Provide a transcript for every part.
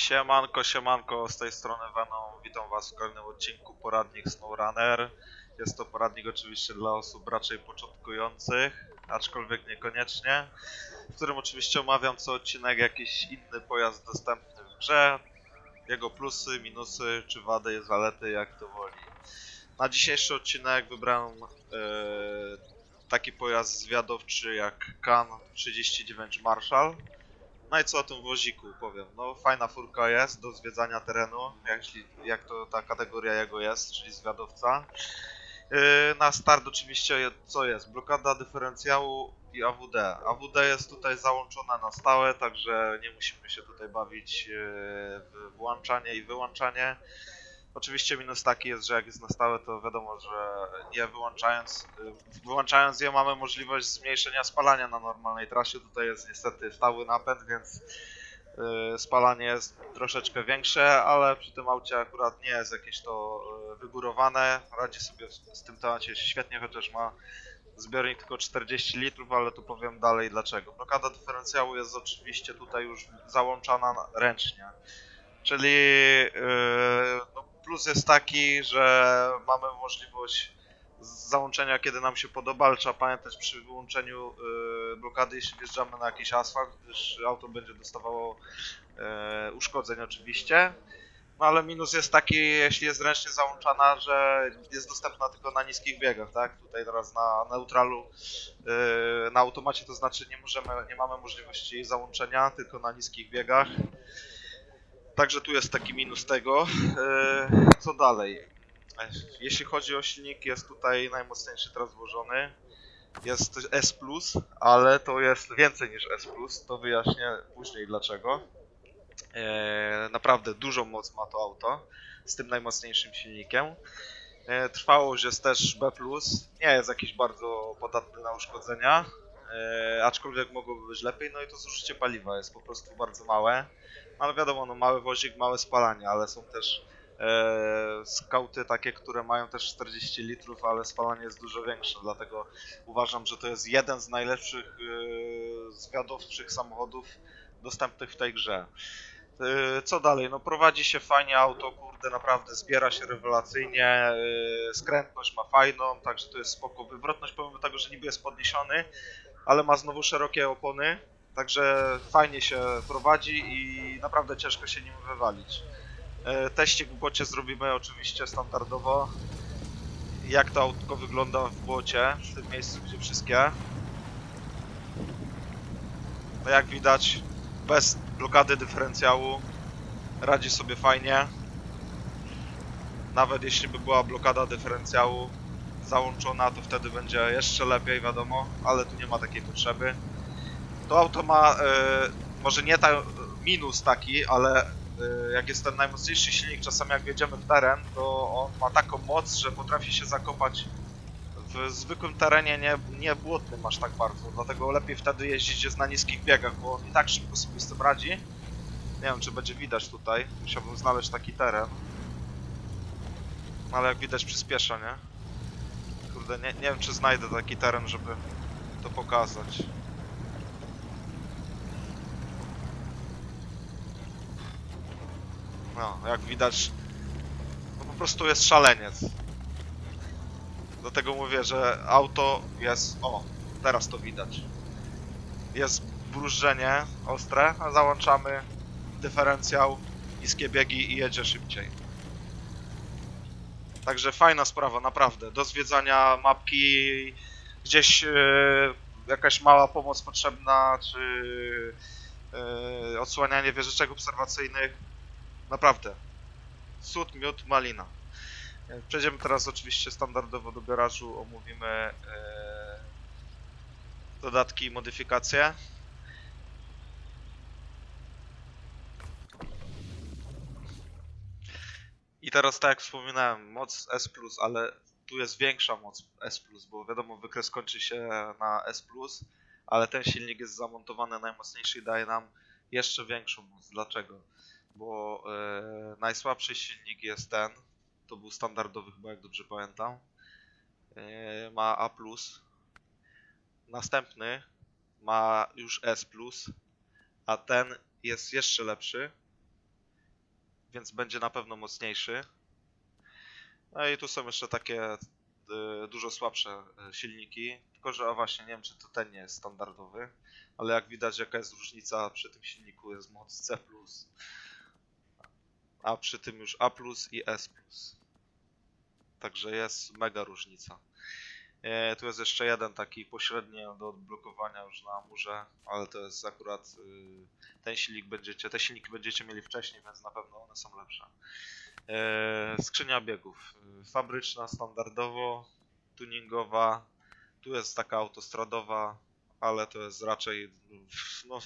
Siemanko, siemanko, z tej strony Venom. Witam Was w kolejnym odcinku Poradnik SnowRunner. Jest to poradnik oczywiście dla osób raczej początkujących, aczkolwiek niekoniecznie, w którym oczywiście omawiam co odcinek jakiś inny pojazd dostępny w grze, jego plusy, minusy, czy wady, zalety, jak to woli. Na dzisiejszy odcinek wybrałem e, taki pojazd zwiadowczy jak KAN 39 Marshall. No i co o tym woziku powiem? No fajna furka jest do zwiedzania terenu, jak, jak to ta kategoria jego jest, czyli zwiadowca. Yy, na start oczywiście co jest? Blokada dyferencjału i AWD. AWD jest tutaj załączona na stałe, także nie musimy się tutaj bawić yy, w włączanie i wyłączanie. Oczywiście minus taki jest, że jak jest na stałe, to wiadomo, że nie wyłączając, y, wyłączając je mamy możliwość zmniejszenia spalania na normalnej trasie. Tutaj jest niestety stały napęd, więc y, spalanie jest troszeczkę większe, ale przy tym aucie akurat nie jest jakieś to y, wygórowane. Radzi sobie z tym temacie świetnie, chociaż ma zbiornik tylko 40 litrów, ale tu powiem dalej dlaczego. Blokada dyferencjału jest oczywiście tutaj już załączana ręcznie. Czyli plus jest taki, że mamy możliwość załączenia kiedy nam się podoba, ale trzeba pamiętać przy wyłączeniu yy, blokady, jeśli wjeżdżamy na jakiś asfalt, gdyż auto będzie dostawało yy, uszkodzeń oczywiście. No ale minus jest taki, jeśli jest ręcznie załączana, że jest dostępna tylko na niskich biegach, tak? Tutaj teraz na neutralu, yy, na automacie to znaczy nie możemy, nie mamy możliwości załączenia, tylko na niskich biegach. Także tu jest taki minus tego. E, co dalej? E, jeśli chodzi o silnik, jest tutaj najmocniejszy teraz włożony. Jest S, ale to jest więcej niż S. To wyjaśnię później dlaczego. E, naprawdę dużą moc ma to auto z tym najmocniejszym silnikiem. Trwałość jest też B, nie jest jakiś bardzo podatny na uszkodzenia, aczkolwiek mogłoby być lepiej. No i to zużycie paliwa jest po prostu bardzo małe ale wiadomo, no mały wozik, małe spalanie, ale są też e, skauty takie, które mają też 40 litrów, ale spalanie jest dużo większe, dlatego uważam, że to jest jeden z najlepszych e, zwiadowczych samochodów dostępnych w tej grze. E, co dalej? No prowadzi się fajnie auto, kurde, naprawdę zbiera się rewelacyjnie, e, skrętność ma fajną, także to jest spoko. Wywrotność pomimo tego, że niby jest podniesiony, ale ma znowu szerokie opony, Także fajnie się prowadzi i naprawdę ciężko się nim wywalić. E, teścik w błocie zrobimy oczywiście standardowo. Jak to autko wygląda w błocie, w tym miejscu, gdzie wszystkie. No jak widać, bez blokady dyferencjału radzi sobie fajnie. Nawet jeśli by była blokada dyferencjału załączona, to wtedy będzie jeszcze lepiej, wiadomo, ale tu nie ma takiej potrzeby. To auto ma, e, może nie ta, minus taki, ale e, jak jest ten najmocniejszy silnik, czasami jak wjedziemy w teren, to on ma taką moc, że potrafi się zakopać w zwykłym terenie, nie, nie błotnym aż tak bardzo. Dlatego lepiej wtedy jeździć jest na niskich biegach, bo on i tak szybko sobie z tym radzi. Nie wiem, czy będzie widać tutaj. Musiałbym znaleźć taki teren. Ale jak widać przyspiesza, nie? Kurde, nie, nie wiem, czy znajdę taki teren, żeby to pokazać. No, jak widać, no po prostu jest szaleniec. Dlatego mówię, że auto jest... O, teraz to widać. Jest brużenie ostre, a załączamy dyferencjał, niskie biegi i jedzie szybciej. Także fajna sprawa, naprawdę. Do zwiedzania mapki, gdzieś yy, jakaś mała pomoc potrzebna, czy yy, odsłanianie wieżyczek obserwacyjnych Naprawdę. Cud, miód, malina. Przejdziemy teraz oczywiście standardowo do garażu, omówimy e, dodatki i modyfikacje. I teraz tak jak wspominałem, moc S+, ale tu jest większa moc S+, bo wiadomo wykres kończy się na S+, ale ten silnik jest zamontowany najmocniejszy i daje nam jeszcze większą moc. Dlaczego? Bo e, najsłabszy silnik jest ten, to był standardowy chyba jak dobrze pamiętam, e, ma A+, następny ma już S+, a ten jest jeszcze lepszy, więc będzie na pewno mocniejszy. No i tu są jeszcze takie y, dużo słabsze y, silniki, tylko że a właśnie nie wiem czy to ten nie jest standardowy, ale jak widać jaka jest różnica przy tym silniku jest moc C+, a przy tym już A+, i S+. Także jest mega różnica. E, tu jest jeszcze jeden taki pośredni do odblokowania już na murze, ale to jest akurat y, ten silnik będziecie, te silniki będziecie mieli wcześniej, więc na pewno one są lepsze. E, skrzynia biegów. Y, fabryczna, standardowo, tuningowa. Tu jest taka autostradowa, ale to jest raczej no,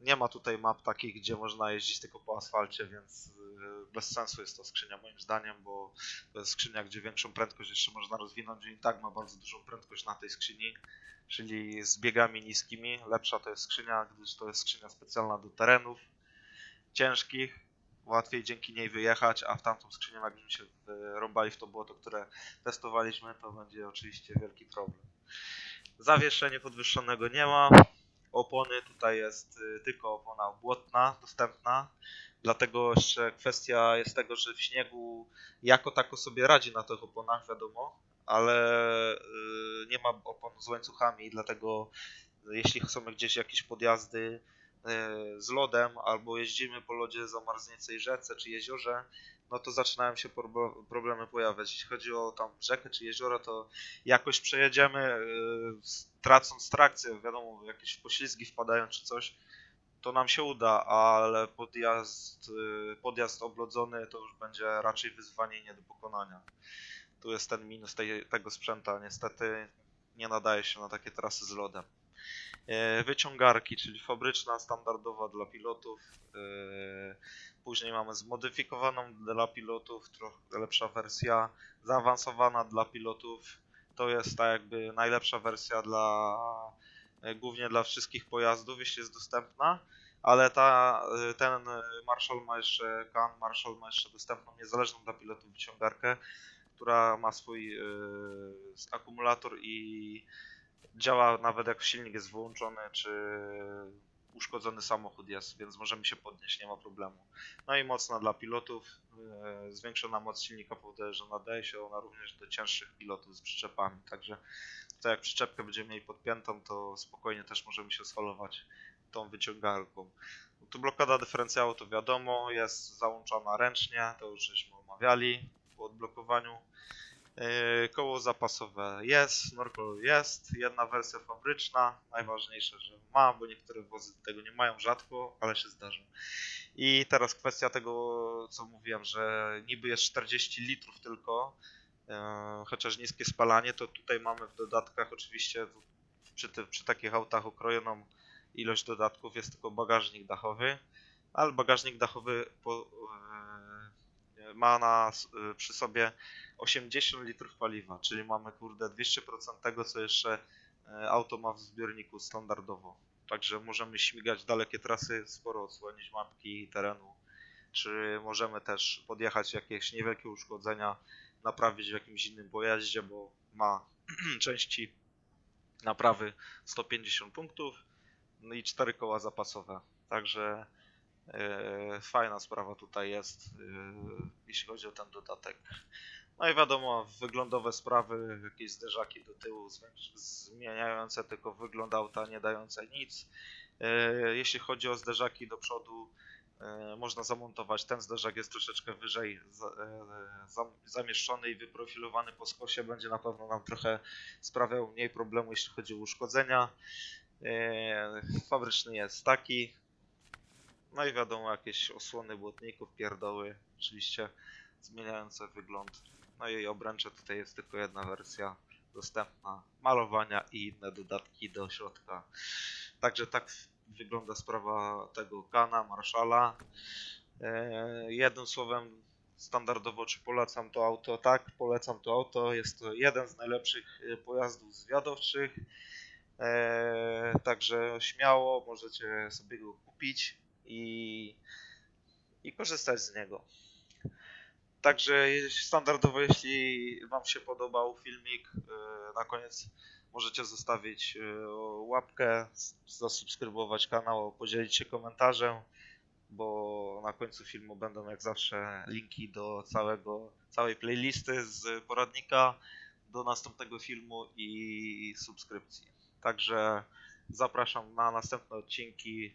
nie ma tutaj map takich, gdzie można jeździć tylko po asfalcie, więc y, bez sensu jest to skrzynia moim zdaniem, bo to jest skrzynia, gdzie większą prędkość jeszcze można rozwinąć i tak ma bardzo dużą prędkość na tej skrzyni, czyli z biegami niskimi. Lepsza to jest skrzynia, gdyż to jest skrzynia specjalna do terenów ciężkich, łatwiej dzięki niej wyjechać, a w tamtą skrzynię, jakbyśmy się rąbali w to błoto, które testowaliśmy, to będzie oczywiście wielki problem. Zawieszenie podwyższonego nie ma, opony. Tutaj jest y, tylko opona błotna dostępna. Dlatego jeszcze kwestia jest tego, że w śniegu jako tako sobie radzi na tych oponach, wiadomo, ale y, nie ma opon z łańcuchami, dlatego jeśli chcemy gdzieś jakieś podjazdy y, z lodem albo jeździmy po lodzie zamarznięcej rzece czy jeziorze, no to zaczynają się problemy pojawiać. Jeśli chodzi o tam rzekę czy jezioro, to jakoś przejedziemy, yy, tracąc trakcję, wiadomo, jakieś poślizgi wpadają czy coś, to nam się uda, ale podjazd, yy, podjazd oblodzony to już będzie raczej wyzwanie nie do pokonania. Tu jest ten minus tej, tego sprzęta, niestety nie nadaje się na takie trasy z lodem. Yy, wyciągarki, czyli fabryczna, standardowa dla pilotów. Yy, Później mamy zmodyfikowaną dla pilotów, trochę lepsza wersja, zaawansowana dla pilotów. To jest ta jakby najlepsza wersja dla e, głównie dla wszystkich pojazdów, jeśli jest dostępna, ale ta, e, ten Marshall ma jeszcze, Kan Marshall ma jeszcze dostępną niezależną dla pilotów wyciągarkę, która ma swój akumulator i działa nawet jak silnik jest wyłączony, czy uszkodzony samochód jest, więc możemy się podnieść, nie ma problemu. No i mocna dla pilotów, e, zwiększona moc silnika powoduje, że nadaje się ona również do cięższych pilotów z przyczepami, także to jak przyczepkę będziemy mieli podpiętą, to spokojnie też możemy się scholować tą wyciągarką. Tu blokada dyferencjału to wiadomo, jest załączana ręcznie, to już żeśmy omawiali po odblokowaniu. Yy, koło zapasowe jest, snorkel jest, jedna wersja fabryczna, najważniejsze, że ma, bo niektóre wozy tego nie mają rzadko, ale się zdarza. I teraz kwestia tego, co mówiłem, że niby jest 40 litrów tylko, yy, chociaż niskie spalanie, to tutaj mamy w dodatkach oczywiście przy, ty, przy takich autach okrojoną ilość dodatków, jest tylko bagażnik dachowy, ale bagażnik dachowy po, yy, ma na, przy sobie 80 litrów paliwa, czyli mamy kurde 200% tego, co jeszcze e, auto ma w zbiorniku standardowo. Także możemy śmigać dalekie trasy, sporo odsłonić mapki terenu, czy możemy też podjechać jakieś niewielkie uszkodzenia, naprawić w jakimś innym pojeździe, bo ma części naprawy 150 punktów no i 4 koła zapasowe. Także fajna sprawa tutaj jest, e, jeśli chodzi o ten dodatek. No i wiadomo, wyglądowe sprawy, jakieś zderzaki do tyłu zmieniające tylko wygląd auta, nie dające nic. E, jeśli chodzi o zderzaki do przodu, e, można zamontować. Ten zderzak jest troszeczkę wyżej e, zamieszczony i wyprofilowany po skosie. Będzie na pewno nam trochę sprawiał mniej problemu, jeśli chodzi o uszkodzenia. Fabryczny jest taki. No i wiadomo, jakieś osłony błotników, pierdoły, oczywiście zmieniające wygląd no i obręcze tutaj jest tylko jedna wersja dostępna, malowania i inne dodatki do środka. Także tak wygląda sprawa tego Kana, Marszala. E, jednym słowem, standardowo czy polecam to auto? Tak, polecam to auto. Jest to jeden z najlepszych e, pojazdów zwiadowczych. E, także śmiało możecie sobie go kupić i, i korzystać z niego. Także standardowo, jeśli Wam się podobał filmik, e, na koniec możecie zostawić e, łapkę, zasubskrybować kanał, podzielić się komentarzem. bo na końcu filmu będą jak zawsze linki do całego, całej playlisty z poradnika, do następnego filmu i subskrypcji. Także zapraszam na następne odcinki.